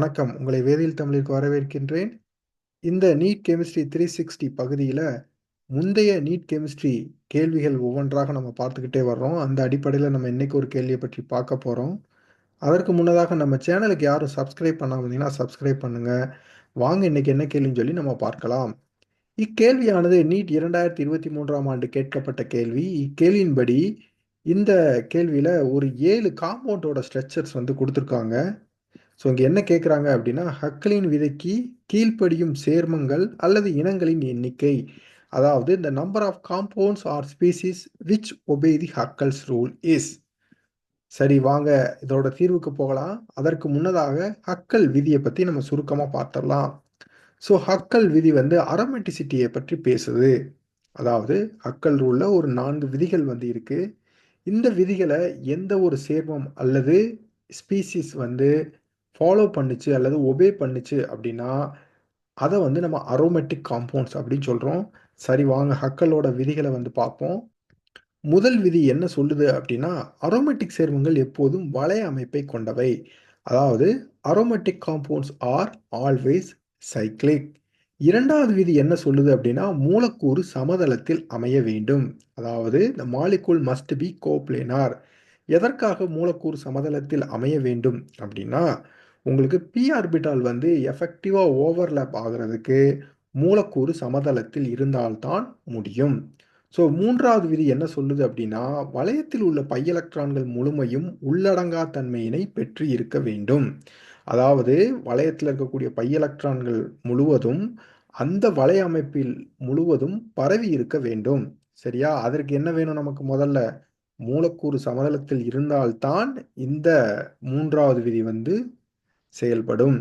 வணக்கம். உங்களை வேதியியல் தமிழிற்கு வரவேற்கின்றேன். இந்த நீட் கெமிஸ்ட்ரி த்ரீ சிக்ஸ்டி பகுதியில் முந்தைய நீட் கெமிஸ்ட்ரி கேள்விகள் ஒவ்வொன்றாக நம்ம பார்த்துக்கிட்டே வர்றோம். அந்த அடிப்படையில் நம்ம இன்றைக்கி ஒரு கேள்வியை பற்றி பார்க்க போகிறோம் அதற்கு முன்னதாக நம்ம சேனலுக்கு யாரும் சப்ஸ்கிரைப் பண்ணாமல் இருந்தீங்கன்னா, சப்ஸ்கிரைப் பண்ணுங்கள் வாங்க இன்றைக்கி என்ன கேள்வின்னு சொல்லி நம்ம பார்க்கலாம். இக்கேள்வியானது நீட் 2023ஆம் ஆண்டு கேட்கப்பட்ட கேள்வி. இக்கேள்வியின்படி, இந்த கேள்வியில் ஒரு ஏழு காம்பவுண்டோட ஸ்ட்ரக்சர்ஸ் வந்து கொடுத்துருக்காங்க ஸோ இங்கே என்ன கேட்குறாங்க அப்படின்னா, ஹக்களின் விதைக்கு கீழ்ப்படியும் சேர்மங்கள் அல்லது இனங்களின் எண்ணிக்கை. அதாவது இந்த number of compounds or species which obey the Huckel's rule is. சரி வாங்க இதோட தீர்வுக்கு போகலாம். அதற்கு முன்னதாக ஹக்கல் விதியை பற்றி நம்ம சுருக்கமாக பார்த்துடலாம். ஸோ ஹக்கல் விதி வந்து அரோமேட்டிசிட்டிய பற்றி பேசுது. அதாவது ஹக்கல் ரூலில் ஒரு நான்கு விதிகள் வந்து இருக்குது இந்த விதிகளை எந்த ஒரு சேர்மம் அல்லது ஸ்பீசிஸ் வந்து ஃபாலோ பண்ணுச்சு அல்லது ஒபே பண்ணுச்சு அப்படின்னா, அதை வந்து நம்ம அரோமேட்டிக் காம்பவுண்ட்ஸ் அப்படின்னு சொல்கிறோம் சரி வாங்க ஹக்கலோட விதிகளை வந்து பார்ப்போம். முதல் விதி என்ன சொல்லுது அப்படின்னா, அரோமேட்டிக் சேர்மங்கள் எப்போதும் வளைய அமைப்பை கொண்டவை. அதாவது aromatic compounds are always cyclic. இரண்டாவது விதி என்ன சொல்லுது அப்படின்னா, மூலக்கூறு சமதளத்தில் அமைய வேண்டும். அதாவது இந்த மாலிகூல் மஸ்ட் பி கோப்ளேனார். எதற்காக மூலக்கூறு சமதளத்தில் அமைய வேண்டும் அப்படின்னா, உங்களுக்கு பி ஆர்பிட்டால் வந்து எஃபெக்டிவாக ஓவர்லேப் ஆகிறதுக்கு மூலக்கூறு சமதளத்தில் இருந்தால் தான் முடியும். ஸோ மூன்றாவது விதி என்ன சொல்லுது அப்படின்னா, வளையத்தில் உள்ள பை எலக்ட்ரான்கள் முழுமையும் உள்ளடங்கா தன்மையினை பெற்று இருக்க வேண்டும். அதாவது வளையத்தில் இருக்கக்கூடிய பை எலக்ட்ரான்கள் முழுவதும், அந்த வளைய அமைப்பில் முழுவதும் பரவி இருக்க வேண்டும். சரியா? அதற்கு என்ன வேணும் நமக்கு முதல்ல? மூலக்கூறு சமதளத்தில் இருந்தால் தான் இந்த மூன்றாவது விதி வந்து செயல்படும்.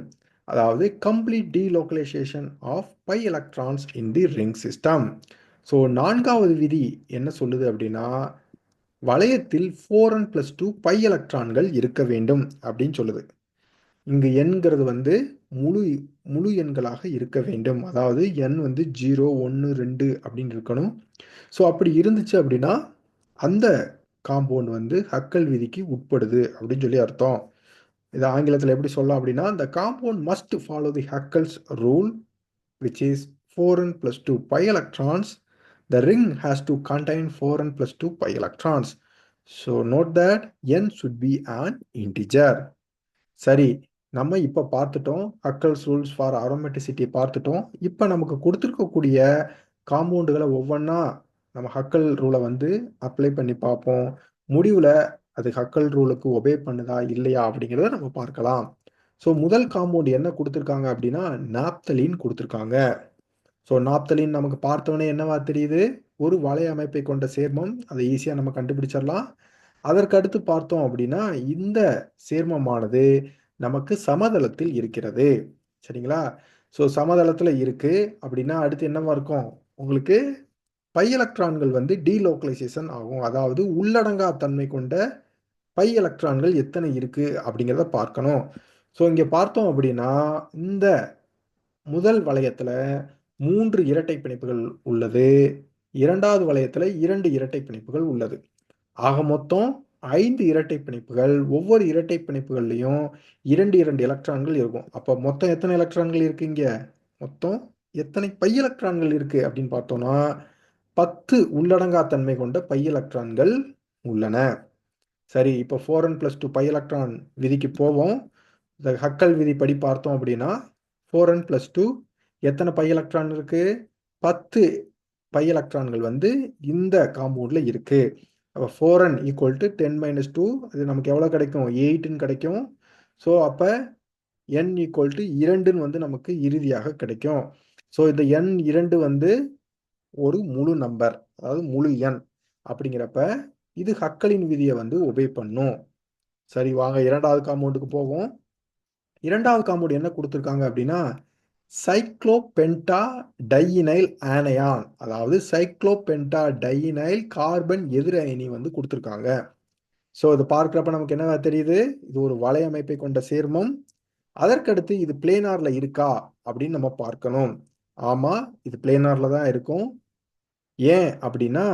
அதாவது complete delocalisation of pi electrons in the ring system. So நான்காவது விதி என்ன சொல்லுது அப்படின்னா, வளையத்தில் 4n+2 பை எலக்ட்ரான்கள் இருக்க வேண்டும் அப்படின்னு சொல்லுது. இங்கு எண்கிறது வந்து முழு முழு எண்களாக இருக்க வேண்டும். அதாவது எண் வந்து 0, 1, 2 அப்படின்னு இருக்கணும். ஸோ அப்படி இருந்துச்சு அப்படின்னா, அந்த காம்பவுண்ட் வந்து ஹக்கல் விதிக்கு உட்படுது அப்படின்னு சொல்லி அர்த்தம். இது ஆங்கிலத்தில் எப்படி சொல்லலாம் அப்படின்னா, the compound must follow the Huckel's rule which is 4n+2 pi electrons. The ring has to contain 4n+2 pi electrons. So note that n should be an integer. சரி நம்ம இப்போ பார்த்துட்டோம். ஹக்கல்ஸ் ரூல்ஸ் ஃபார் அரோமேட்டிசிட்டி பார்த்துட்டோம். இப்போ நமக்கு கொடுத்துருக்கக்கூடிய காம்பவுண்டுகளை ஒவ்வொன்றா நம்ம ஹக்கல் ரூலை வந்து அப்ளை பண்ணி பார்ப்போம். முடிவில் அது ஹக்கல் ரூலுக்கு ஒபே பண்ணுதா? இல்லையா? அப்படிங்கிறத நம்ம பார்க்கலாம். ஸோ முதல் காம்பவுண்ட் என்ன கொடுத்துருக்காங்க அப்படின்னா, நாப்தலீன் கொடுத்துருக்காங்க ஸோ நாப்தலின் நமக்கு பார்த்தவொடனே என்னவா தெரியுது? ஒரு வலை அமைப்பை கொண்ட சேர்மம். அதை ஈஸியாக நம்ம கண்டுபிடிச்சிடலாம். அதற்கு அடுத்து பார்த்தோம் அப்படின்னா, இந்த சேர்மமானது நமக்கு சமதளத்தில் இருக்கிறது. சரிங்களா? ஸோ சமதளத்தில் இருக்குது அப்படின்னா, அடுத்து என்னவா இருக்கும்? உங்களுக்கு பை எலக்ட்ரான்கள் வந்து டீலோக்கலைசேஷன் ஆகும். அதாவது உள்ளடங்கா தன்மை கொண்ட பை எலக்ட்ரான்கள் எத்தனை இருக்குது அப்படிங்கிறத பார்க்கணும். ஸோ இங்கே பார்த்தோம் அப்படின்னா, இந்த முதல் வளையத்தில் மூன்று இரட்டை பிணைப்புகள் உள்ளது. இரண்டாவது வளையத்தில் இரண்டு இரட்டை பிணைப்புகள் உள்ளது. ஆக மொத்தம் ஐந்து இரட்டை பிணைப்புகள். ஒவ்வொரு இரட்டை பிணைப்புகள்லையும் இரண்டு இரண்டு எலக்ட்ரான்கள் இருக்கும். அப்போ மொத்தம் எத்தனை எலக்ட்ரான்கள் இருக்கு இங்கே மொத்தம் எத்தனை பை எலக்ட்ரான்கள் இருக்குது அப்படின்னு பார்த்தோம்னா, 10 உள்ளடங்கா தன்மை கொண்ட பை எலக்ட்ரான்கள் உள்ளன. சரி இப்ப 4n+2 பை எலக்ட்ரான் விதிக்கு போவோம். இந்த ஹக்கல் விதிப்படி பார்த்தோம் அப்படின்னா, 4n+2 எத்தனை பை எலக்ட்ரான் இருக்கு? 10 பை எலக்ட்ரான்கள் வந்து இந்த காம்பவுண்ட்ல இருக்கு. அப்ப 4n = 10 - 2 இது நமக்கு எவ்வளோ கிடைக்கும்? எயிட்டுன்னு கிடைக்கும். ஸோ அப்போ என் ஈக்குவல் டு இரண்டுன்னு வந்து நமக்கு இறுதியாக கிடைக்கும். ஸோ இந்த எண் இரண்டு வந்து ஒரு முழு நம்பர். அதாவது முழு எண். அப்படிங்கிறப்ப இது ஹக்களின் விதியை வந்து ஒபே பண்ணும். சரி வாங்க இரண்டாவது காம்பவுண்டுக்கு போவோம். இரண்டாவது காம்பவுண்ட் என்ன கொடுத்துருக்காங்க அப்படின்னா, சைக்ளோபென்டா டையினைல் ஆனையான். அதாவது சைக்ளோபென்டா டையினைல் கார்பன் எதிர் அயனி வந்து கொடுத்துருக்காங்க ஸோ இது பார்க்குறப்ப நமக்கு என்ன தெரியுது? இது ஒரு வலையமைப்பை கொண்ட சேர்மம். அதற்கடுத்து இது பிளேனார்ல இருக்கா? அப்படின்னு நம்ம பார்க்கணும். ஆமாம் இது பிளேனாரில் தான் இருக்கும். ஏன் அப்படின்னா,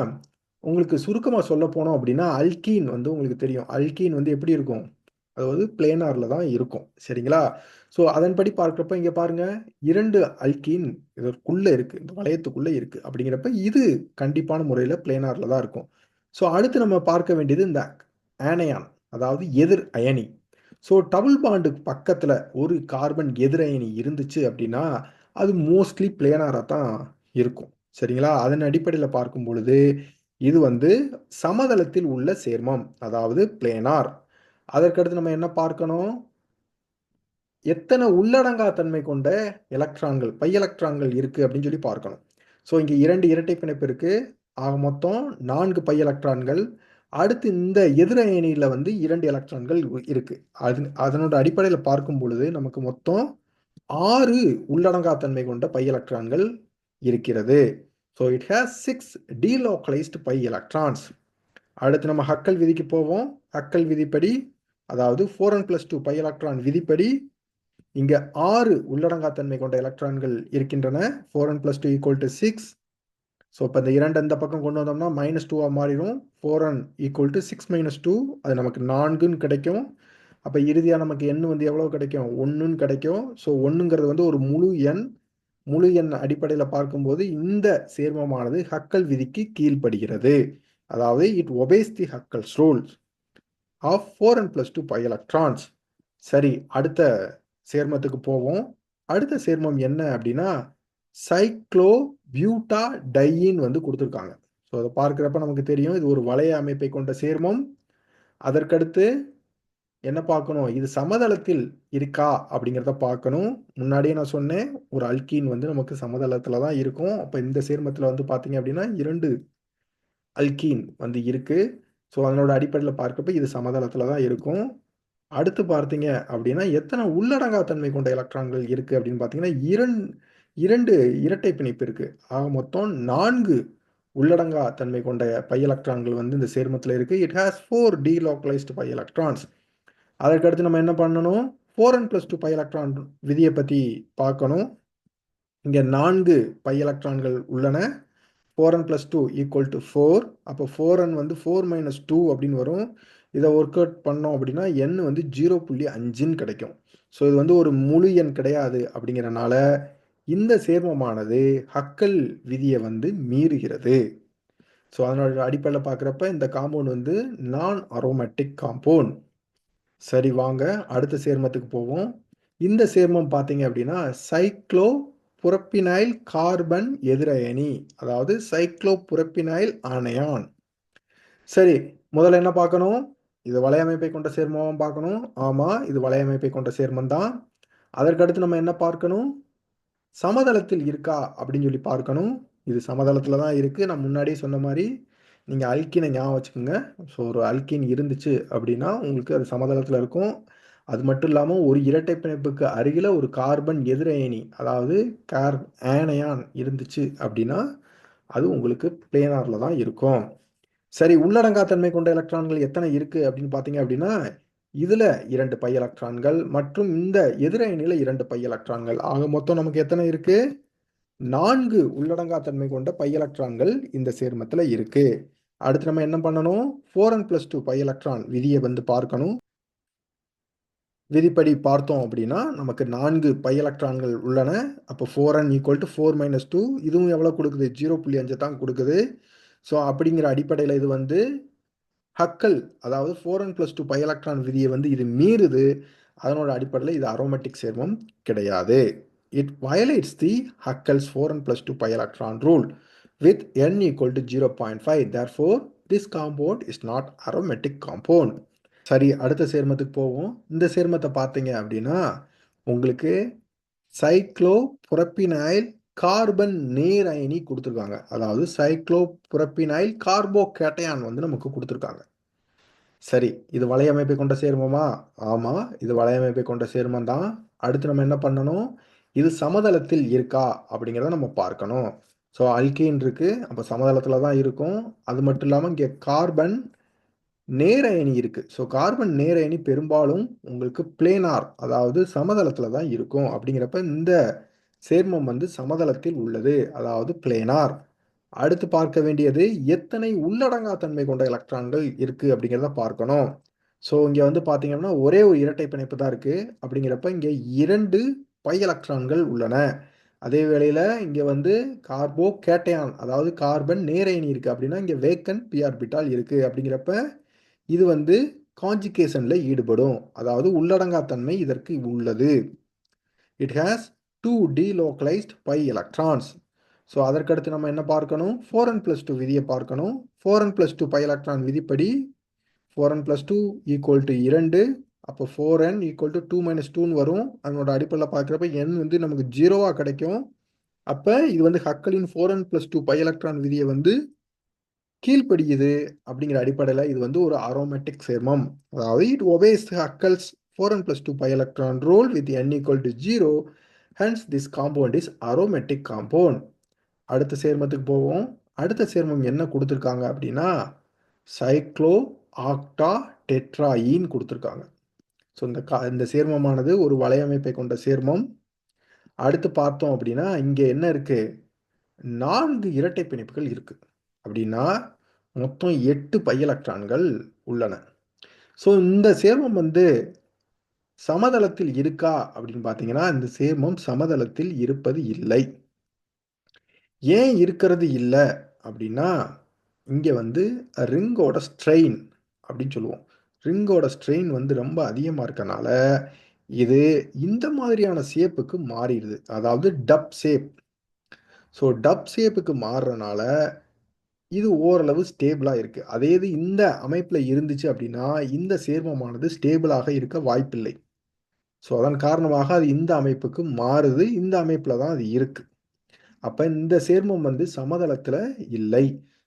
உங்களுக்கு சுருக்கமா சொல்லப்போனோம் அப்படின்னா, அல்கீன் வந்து உங்களுக்கு தெரியும். அல்கீன் வந்து எப்படி இருக்கும்? அதாவது பிளேனாரில் தான் இருக்கும் சரிங்களா ஸோ அதன்படி பார்க்குறப்ப இங்கே பாருங்கள் இரண்டு அல்கீன் இதற்குள்ளே இருக்குது இந்த வளையத்துக்குள்ளே இருக்குது அப்படிங்கிறப்ப இது கண்டிப்பான முறையில் பிளேனாரில் தான் இருக்கும் ஸோ அடுத்து நம்ம பார்க்க வேண்டியது இந்த ஆனையான் அதாவது எதிர் அயனி ஸோ டபுள் பாண்டுக்கு பக்கத்தில் ஒரு கார்பன் எதிர் அயனி இருந்துச்சு அப்படின்னா அது மோஸ்ட்லி பிளேனாராக தான் இருக்கும். சரிங்களா? அதன் அடிப்படையில் பார்க்கும் பொழுது இது வந்து சமதளத்தில் உள்ள சேர்மம் அதாவது பிளேனார் அதற்கடுத்து நம்ம என்ன பார்க்கணும்? எத்தனை உள்ளடங்கா தன்மை கொண்ட எலக்ட்ரான்கள் பை எலக்ட்ரான்கள் இருக்கு அப்படின்னு சொல்லி பார்க்கணும். ஸோ இங்கே இரண்டு இரட்டை பிணைப்பு இருக்கு. ஆக மொத்தம் நான்கு பை எலக்ட்ரான்கள் அடுத்து இந்த எதிர வந்து இரண்டு எலக்ட்ரான்கள் இருக்கு. அது அதனோட அடிப்படையில் பார்க்கும் பொழுது நமக்கு மொத்தம் ஆறு உள்ளடங்கா தன்மை கொண்ட பை எலக்ட்ரான்கள் இருக்கிறது. So it has six delocalised pi electrons அடுத்து நம்ம ஹக்கல் விதிக்கு போவோம். ஹக்கல் விதிப்படி அதாவது four n plus two pi electron விதிப்படி இங்கே ஆறு உள்ளடங்காத்தன்மை கொண்ட எலக்ட்ரான்கள் இருக்கின்றன. Four n plus two equal to six so இப்போ இந்த இரண்டு அந்த பக்கம் கொண்டு வந்தோம்னா மைனஸ் டூவாக மாறிடும். Four n equal to six minus two அது நமக்கு நான்குன்னு கிடைக்கும். அப்போ இறுதியாக நமக்கு எண் வந்து எவ்வளோ கிடைக்கும்? ஒன்றுன்னு கிடைக்கும். ஸோ ஒன்றுங்கிறது வந்து ஒரு முழு எண். முழு எண் அடிப்படையில் பார்க்கும்போது இந்த சேர்மமானது ஹக்கல் விதிக்கு கீழ்ப்படுகிறது. அதாவது it obeys the Huckel's rules of four n plus two pi electrons சரி அடுத்த சேர்மத்துக்கு போவோம். அடுத்த சேர்மம் என்ன அப்படின்னா சைக்ளோ பியூட்டா டையின் வந்து கொடுத்துருக்காங்க. ஸோ அதை பார்க்குறப்ப நமக்கு தெரியும் இது ஒரு வளைய அமைப்பை கொண்ட சேர்மம். அதற்கடுத்து என்ன பார்க்கணும்? இது சமதளத்தில் இருக்கா? அப்படிங்கிறத பார்க்கணும். முன்னாடியே நான் சொன்னேன் ஒரு அல்கீன் வந்து நமக்கு சமதளத்தில் தான் இருக்கும். அப்போ இந்த சேர்மத்தில் வந்து பார்த்தீங்க அப்படின்னா இரண்டு அல்கீன் வந்து இருக்குது ஸோ அதனோட அடிப்படையில் பார்க்கப்ப இது சமதளத்தில் தான் இருக்கும். அடுத்து பார்த்தீங்க அப்படின்னா எத்தனை உள்ளடங்கா தன்மை கொண்ட எலக்ட்ரான்கள் இருக்குது அப்படின்னு பார்த்தீங்கன்னா இரண்டு இரண்டு இரட்டை பிணைப்பு இருக்குது ஆக மொத்தம் நான்கு உள்ளடங்கா தன்மை கொண்ட பை எலக்ட்ரான்கள் வந்து இந்த சேர்மத்தில் இருக்குது it has four delocalised pi electrons. அதற்கடுத்து நம்ம என்ன பண்ணணும்? Four n plus two pi electron விதியை பற்றி பார்க்கணும். இங்கே நான்கு பை எலக்ட்ரான்கள் உள்ளன. Four n plus two equal to four அப்போ ஃபோர் அன் வந்து ஃபோர் மைனஸ் டூ அப்படின்னு வரும். இதை ஒர்க் அவுட் பண்ணோம் அப்படின்னா எண் வந்து ஜீரோ புள்ளி அஞ்சுன்னு கிடைக்கும். ஸோ இது வந்து ஒரு முழு எண் கிடையாது அப்படிங்கிறனால இந்த சேர்மமானது ஹக்கல் விதியை வந்து மீறுகிறது. ஸோ அதனோட அடிப்படையில் பார்க்குறப்ப இந்த காம்பவுண்ட் வந்து நான் அரோமேட்டிக் காம்பவுண்ட் சரி வாங்க. அடுத்த சேர்மத்துக்கு போவோம். இந்த சேர்மம் பார்த்தீங்க அப்படின்னா சைக்ளோ புரப்பினைல் கார்பன் எதிரயனி அதாவது சைக்ளோ புரப்பினைல் ஆனையான் சரி முதல்ல என்ன பார்க்கணும்? இது வலையமைப்பை கொண்ட சேர்மம் பார்க்கணும். ஆமாம் இது வலையமைப்பை கொண்ட சேர்மம் தான். அதற்கடுத்து நம்ம என்ன பார்க்கணும்? சமதளத்தில் இருக்கா அப்படின்னு சொல்லி பார்க்கணும். இது சமதளத்தில் தான் இருக்குது நான் முன்னாடியே சொன்ன மாதிரி நீங்கள் அல்கினை ஞாபகம் வச்சுக்கோங்க. ஸோ ஒரு அல்கின் இருந்துச்சு அப்படின்னா உங்களுக்கு அது சமதளத்தில் இருக்கும். அது மட்டும் இல்லாமல் ஒரு இரட்டை பிணைப்புக்கு அருகில் ஒரு கார்பன் எதிரயணி அதாவது கார் ஆனையான் இருந்துச்சு அப்படின்னா அது உங்களுக்கு பிளேனாரில் தான் இருக்கும். சரி உள்ளடங்காத்தன்மை கொண்ட எலக்ட்ரான்கள் எத்தனை இருக்குது அப்படின்னு பார்த்தீங்க அப்படின்னா இதில் இரண்டு பை எலக்ட்ரான்கள் மற்றும் இந்த எதிரயணியில் இரண்டு பை எலக்ட்ரான்கள் ஆக மொத்தம் நமக்கு எத்தனை இருக்குது நான்கு உள்ளடங்காத்தன்மை கொண்ட பை எலக்ட்ரான்கள் இந்த சேர்மத்தில் இருக்குது அடுத்து நம்ம என்ன பண்ணணும்? Four n plus two pi electron விதியை வந்து பார்க்கணும். விதிப்படி பார்த்தோம் அப்படின்னா நமக்கு நான்கு பை எலக்ட்ரான்கள் உள்ளன. அப்போ four n equal to four minus two இதுவும் எவ்வளோ கொடுக்குது? ஜீரோ புள்ளி அஞ்சு தான் கொடுக்குது. ஸோ அப்படிங்கிற அடிப்படையில் இது வந்து ஹக்கல் அதாவது four n plus two pi electron விதியை வந்து இது மீறுது. அதனோட அடிப்படையில் இது அரோமேட்டிக் சேர்மம் கிடையாது. It violates the Huckel's four n plus two pi electron rule with n equal to zero therefore five therefore not aromatic is not compound சரி அடுத்த சேர்மத்துக்கு போவோம். இந்த சேர்மத்தை பார்த்தீங்க அப்படின்னா உங்களுக்கு சைக்ளோ புரப்பினைல் கார்பன் நேர் அயனி கொடுத்துருக்காங்க. அதாவது சைக்ளோ புரப்பினைல் கார்போ கேட்டையான் வந்து நமக்கு கொடுத்துருக்காங்க. சரி இது வலையமைப்பை கொண்ட சேர்மமா? ஆமாம் இது வலையமைப்பை கொண்ட சேர்மம் தான் அடுத்து நம்ம என்ன பண்ணணும்? இது சமதளத்தில் இருக்கா அப்படிங்கிறத நம்ம பார்க்கணும். ஸோ அல்கீன் இருக்குது அப்போ சமதளத்தில் தான் இருக்கும். அது மட்டும் இல்லாமல் இங்கே கார்பன் நேர அணி இருக்குது ஸோ கார்பன் நேர அணி பெரும்பாலும் உங்களுக்கு பிளேனார் அதாவது சமதளத்தில் தான் இருக்கும். அப்படிங்கிறப்ப இந்த சேர்மம் வந்து சமதளத்தில் உள்ளது. அதாவது பிளேனார் அடுத்து பார்க்க வேண்டியது எத்தனை உள்ளடங்கா தன்மை கொண்ட எலக்ட்ரான்கள் இருக்குது அப்படிங்கிறத பார்க்கணும். ஸோ இங்கே வந்து பார்த்தீங்கன்னா, ஒரே ஒரு இரட்டை பிணைப்பு தான் இருக்குது அப்படிங்கிறப்ப இங்கே இரண்டு பை எலக்ட்ரான்கள் உள்ளன. அதே வேளையில் இங்கே வந்து கார்போ கேட்டயான் அதாவது கார்பன் நேரயணி இருக்குது அப்படின்னா இங்கே வேக்கன் பிஆர்பிட்டால் இருக்குது அப்படிங்கிறப்ப இது வந்து காஞ்சிகேஷனில் ஈடுபடும். அதாவது உள்ளடங்காத்தன்மை இதற்கு உள்ளது. It has to delocalised by electrons. So அதற்கடுத்து நம்ம என்ன பார்க்கணும்? ஃபோரன் ப்ளஸ் டூ விதியை பார்க்கணும். 4n + 2 பை எலக்ட்ரான் விதிப்படி 4n + 2 = 2 அப்போ 4n = 2 - 2ன்னு வரும். அதனோட அடிப்படையில் பார்க்குறப்ப என் வந்து நமக்கு ஜீரோவாக கிடைக்கும். அப்போ இது வந்து ஹக்கலின் 4n + 2 பை எலக்ட்ரான் விதியை வந்து கீழ்ப்படியுது அப்படிங்கிற அடிப்படையில் இது வந்து ஒரு அரோமேட்டிக் சேர்மம். அதாவது it obeys Huckel's four n plus two pi electron rule with n equal to zero hence this compound is aromatic compound அடுத்த சேர்மத்துக்கு போவோம். அடுத்த சேர்மம் என்ன கொடுத்துருக்காங்க அப்படின்னா சைக்ளோ ஆக்டா டெட்ராயின் கொடுத்துருக்காங்க. ஸோ இந்த கா இந்த சேர்மமானது ஒரு வலையமைப்பை கொண்ட சேர்மம். அடுத்து பார்த்தோம் அப்படின்னா இங்கே என்ன இருக்கு? நான்கு இரட்டை பிணைப்புகள் இருக்கு. அப்படின்னா மொத்தம் எட்டு பை எலக்ட்ரான்கள் உள்ளன. ஸோ இந்த சேர்மம் வந்து சமதளத்தில் இருக்கா அப்படின்னு பார்த்தீங்கன்னா, இந்த சேர்மம் சமதளத்தில் இருப்பது இல்லை. ஏன் இருக்கிறது இல்லை அப்படின்னா, இங்கே வந்து ரிங்கோட ஸ்ட்ரெயின் அப்படின்னு சொல்லுவோம். ரிங்கோட ஸ்ட்ரெயின் வந்து ரொம்ப அதிகமாக இருக்கனால, இது இந்த மாதிரியான ஷேப்புக்கு மாறிடுது. அதாவது டப் ஷேப். ஸோ டப் ஷேப்புக்கு மாறுறனால, இது ஓரளவு ஸ்டேபிளாக இருக்குது அதே இது இந்த அமைப்பில் இருந்துச்சு அப்படின்னா, இந்த சேர்மமானது ஸ்டேபிளாக இருக்க வாய்ப்பில்லை. ஸோ அதன் காரணமாக அது இந்த அமைப்புக்கு மாறுது. இந்த அமைப்பில் தான் அது இருக்குது அப்போ இந்த சேர்மம் வந்து சமதளத்தில் இல்லை.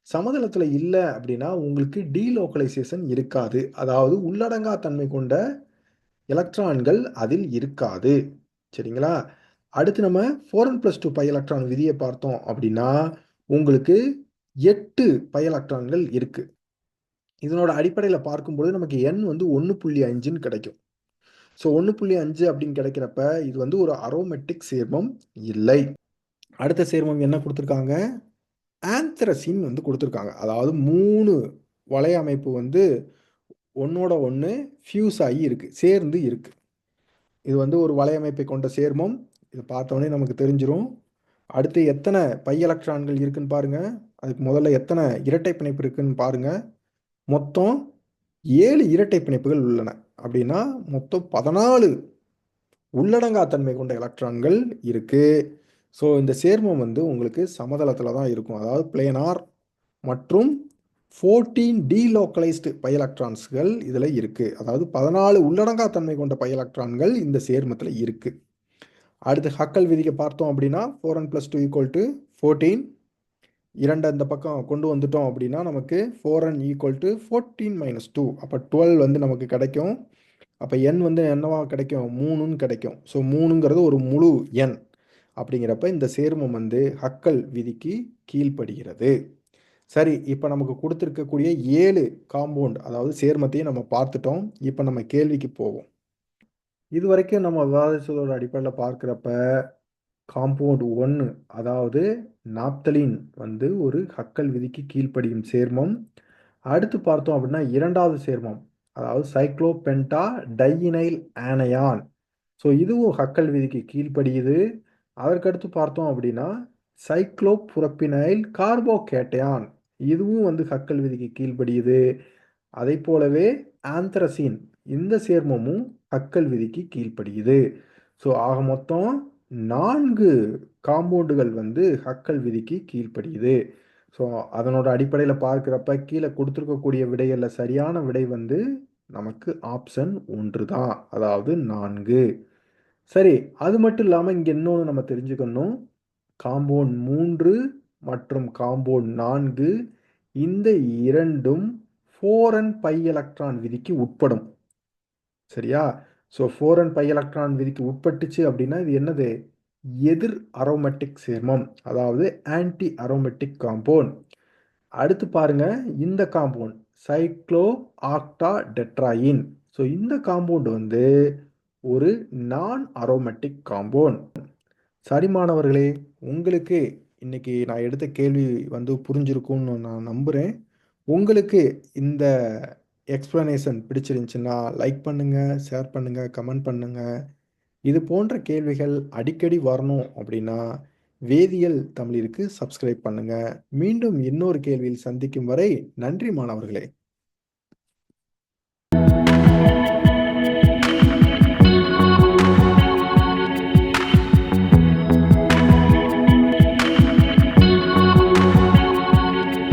சமதளத்தில் இல்லை அப்படின்னா, உங்களுக்கு டீலோக்கலைசேஷன் இருக்காது. அதாவது உள்ளடங்கா தன்மை கொண்ட எலக்ட்ரான்கள் அதில் இருக்காது. சரிங்களா? அடுத்து நம்ம 4n + 2 பை எலக்ட்ரான் விதியை பார்த்தோம் அப்படின்னா, உங்களுக்கு எட்டு பை எலக்ட்ரான்கள் இருக்குது இதனோட அடிப்படையில் பார்க்கும்பொழுது நமக்கு எண் வந்து 1.5ன்னு கிடைக்கும். ஸோ 1.5 அப்படின்னு கிடைக்கிறப்ப, இது வந்து ஒரு அரோமெட்டிக் சேர்மம் இல்லை. அடுத்த சேர்மம் என்ன கொடுத்துருக்காங்க ஆந்த்ரசின் வந்து கொடுத்துருக்காங்க. அதாவது மூணு வலையமைப்பு வந்து ஒன்றோட ஒன்று ஃபியூஸ் ஆகி இருக்குது சேர்ந்து இருக்குது இது வந்து ஒரு வலையமைப்பை கொண்ட சேர்மம். இது பார்த்தோன்னே நமக்கு தெரிஞ்சிடும் அடுத்து எத்தனை பை எலக்ட்ரான்கள் இருக்குன்னு பாருங்கள் அதுக்கு முதல்ல எத்தனை இரட்டை பிணைப்பு இருக்குன்னு பாருங்கள் மொத்தம் ஏழு இரட்டை பிணைப்புகள் உள்ளன. அப்படின்னா மொத்தம் 14 உள்ளடங்கா தன்மை கொண்ட எலக்ட்ரான்கள் இருக்குது ஸோ இந்த சேர்மம் வந்து உங்களுக்கு சமதளத்தில் தான் இருக்கும். அதாவது பிளேனார் மற்றும் 14 டீலோக்கலைஸ்டு பை எலக்ட்ரான்ஸ்கள் இருக்குது அதாவது 14 உள்ளடங்கா தன்மை கொண்ட பை எலக்ட்ரான்கள் இந்த சேர்மத்தில் இருக்குது அடுத்து ஹக்கல் விதிக்க பார்த்தோம் அப்படின்னா 4n + 2 = 14 2 அந்த பக்கம் கொண்டு வந்துட்டோம் அப்படின்னா நமக்கு four n equal to fourteen minus two அப்போ டுவெல் வந்து நமக்கு கிடைக்கும். அப்போ என் வந்து என்னவா கிடைக்கும்? மூணுன்னு கிடைக்கும். ஸோ மூணுங்கிறது ஒரு முழு எண். அப்படிங்கிறப்ப இந்த சேர்மம் வந்து ஹக்கல் விதிக்கு கீழ்ப்படுகிறது. சரி, இப்போ நமக்கு கொடுத்துருக்கக்கூடிய ஏழு காம்பவுண்ட் அதாவது சேர்மத்தையும் நம்ம பார்த்துட்டோம். இப்போ நம்ம கேள்விக்கு போவோம். இதுவரைக்கும் நம்ம விவாதிச்சதோட அடிப்படையில் பார்க்குறப்ப காம்பவுண்ட் ஒன்று அதாவது நாப்தலின் வந்து ஒரு ஹக்கல் விதிக்கு கீழ்ப்படியும் சேர்மம். அடுத்து பார்த்தோம் அப்படின்னா இரண்டாவது சேர்மம் அதாவது சைக்ளோபென்டா டையினைல் ஆனையான். ஸோ இதுவும் ஹக்கல் விதிக்கு கீழ்ப்படியுது. அதற்கடுத்து பார்த்தோம் அப்படின்னா சைக்ளோபுரப்பினைல் கார்போகேட்டையான் இதுவும் வந்து ஹக்கல் விதிக்கு கீழ்ப்படியுது. அதைப் போலவே ஆந்த்ரசின் இந்த சேர்மமும் ஹக்கல் விதிக்கு கீழ்ப்படியுது. ஸோ ஆக மொத்தம் நான்கு காம்பவுண்டுகள் வந்து ஹக்கல் விதிக்கு கீழ்ப்படியுது. ஸோ அதனோட அடிப்படையில் பார்க்குறப்ப கீழே கொடுத்துருக்கக்கூடிய விடைகளில் சரியான விடை வந்து நமக்கு ஆப்ஷன் ஒன்று தான். அதாவது நான்கு சரி, அது மட்டும் இல்லாமல் இங்கே இன்னொன்று நம்ம தெரிஞ்சுக்கணும். காம்பவுண்ட் மூன்று மற்றும் காம்பவுண்ட் நான்கு இந்த 2ம் 4n பை எலக்ட்ரான் விதிக்கு உட்படும். சரியா? So four n pi electron விதிக்கு உட்பட்டுச்சு அப்படின்னா இது என்னது? எதிர் அரோமெட்டிக் சேர்மம். அதாவது ஆன்டி அரோமெட்டிக் காம்பவுண்ட். அடுத்து பாருங்க இந்த compound cyclooctatetraene. So இந்த காம்பவுண்ட் வந்து ஒரு நான் அரோமேட்டிக் காம்பவுண்ட். சரி மாணவர்களே, உங்களுக்கு இன்னைக்கு நான் எடுத்த கேள்வி வந்து புரிஞ்சிருக்கும்னு நான் நம்புகிறேன் உங்களுக்கு இந்த எக்ஸ்ப்ளனேஷன் பிடிச்சிருந்துச்சுன்னா லைக் பண்ணுங்கள் ஷேர் பண்ணுங்கள் கமெண்ட் பண்ணுங்கள் இது போன்ற கேள்விகள் அடிக்கடி வரணும் அப்படின்னா, வேதியியல் தமிழிற்கு சப்ஸ்கிரைப் பண்ணுங்கள் மீண்டும் இன்னொரு கேள்வியில் சந்திக்கும் வரை நன்றி மாணவர்களே!